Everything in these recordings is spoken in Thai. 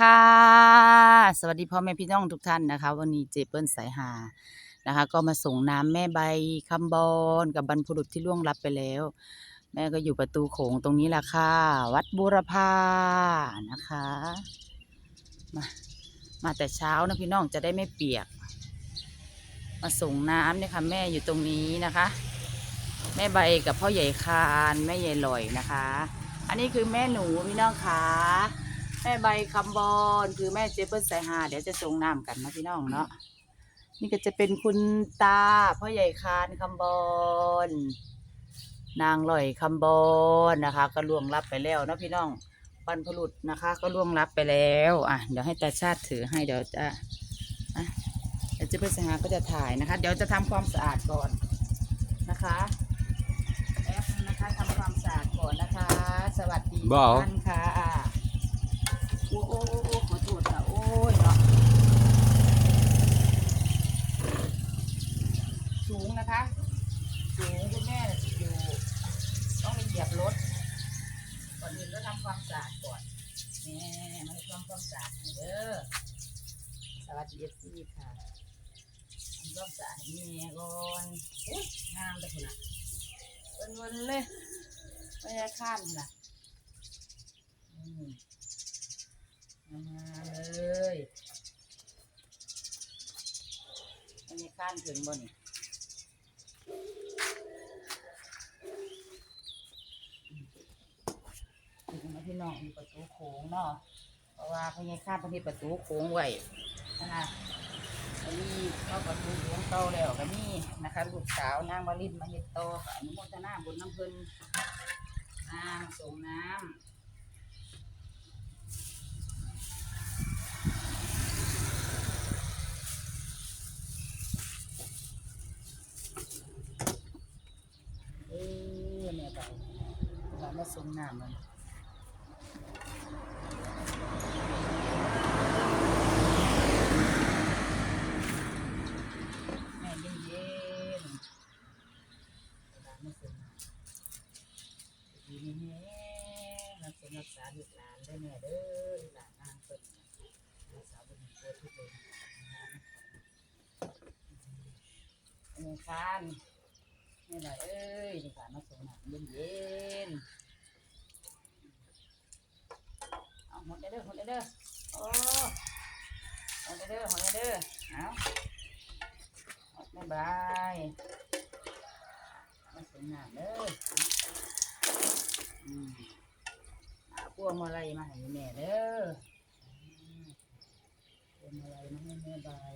ค่ะ สวัสดีพ่อแม่พี่น้องทุกท่านนะคะ วันนี้เจเปิ้ลสายหานะคะ ก็มาส่งน้ำแม่ใบคำบอนกับบรรพบุรุษที่ล่วงลับไปแล้ว แม่ก็อยู่ประตูโขงตรงนี้แหละค่ะ วัดบูรพานะคะมามาแต่เช้านะพี่น้องจะได้ไม่เปียก มาส่งน้ำเนี่ยค่ะแม่อยู่ตรงนี้นะคะ แม่ใบกับพ่อใหญ่คานแม่ใหญ่ลอยนะคะ อันนี้คือแม่หนูพี่น้องค่ะ แม่ใบคำบอนคือแม่เจเปิ้ลสายหา เดี๋ยวจะส่งน้ำกันนะพี่น้องเนาะนี่ก็จะเป็นคุณตาพ่อใหญ่คานคำบอนนางลอยคำบอนนะคะ ก็ล่วงลับไปแล้วเนาะพี่น้องบรรพบุรุษนะคะ ก็ล่วงลับไปแล้วอะเดี๋ยวให้ตาชาติถือให้เดี๋ยวจะอะเดี๋ยวเจเปิ้ลสายหาก็จะถ่ายนะคะ เดี๋ยวจะทำความสะอาดก่อนนะคะแอปนะคะทำความสะอาดก่อนนะคะ สวัสดีท่านค่ะ อ้โอ้โอ้โอ้ขอโทษค่ะโอ้ยเนาะสูงนะคะ สูงคุณแม่อยู่ต้องไปเหยียบรถก่อนอื่นก็ทำความสะอาดก่อนแม่มาทำความสะอาดเด้อสวัสดีพี่ค่ะทำความสะอาดให้แม่ก่อนอุ๊ยงามเลยคุณอะเป็นวันเลยไม่ได้ข้ามนะอืม มาเลยอันนี้ข้ามถึงบนถึงมาพี่น้องมีประตูโค้งเนาะเพราะว่าพญาข้ามพญาประตูโค้งไว้นะคะอันนี้เข้าประตูโค้งเก่าแล้วก็นี่นะคะลูกสาวนางวลินมาเฮ็ดโตอนุโมทนาบุญน้ำเพิ่นามาส่งน้ำ เออแม่ไปว่า มาส่งน้ำมันแม่เย็นเย็นๆว่ามาส่งน้ำดีแม่รักษารักษาลูกหลานได้แม่เด้อหลานนางเปิดรักษาบุญตัวทุกคนอันนี้คานนี่แหละเอ้ยนี่ค่ะมาส่งหนักเย็นเย็นๆเอาหม ดเด้อหมดเด้อโอ้หมดเด้อหอยเด้อเอาหมดบ๊ายบายมาส่งหนักเด้ออืมาพวงมาลัยมาให้แม่เด้ออืมพวงมาลัยมาให้แม่บาย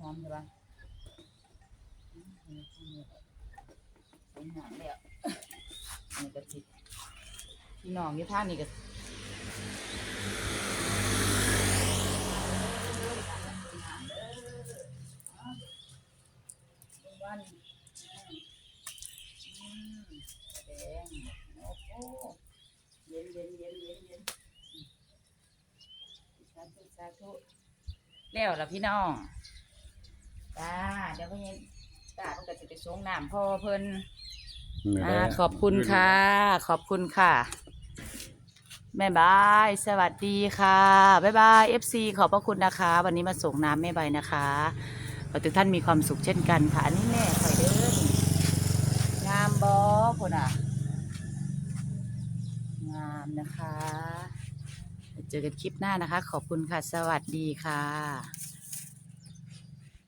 หอมใช่ปะเป็นหนังเลยอะนี่ก็ติดพี่น้องที่ท่านนี่ก็วันอืมแดงโอ้โหเย็นเย็นเย็นเย็นเย็นสาธุสาธุแล้วล่ะพี่น้องจ้าเดี๋ยวเพิ่นจ้าเพิ่นก็จะไปส่งน้ำพ่อเพิ่นอ่าขอบคุณค่ะ ขอบคุณค่ะ แม่บาย สวัสดีค่ะบ๊ายบาย FC ขอบพระคุณนะคะ วันนี้มาส่งน้ำแม่ใบนะคะขอให้ทุกท่านมีความสุขเช่นกันค่ะ อันนี้แม่คอยเดินงามบอพุ่นอะ งามนะคะ เจอกันคลิปหน้านะคะ ขอบคุณค่ะ สวัสดีค่ะ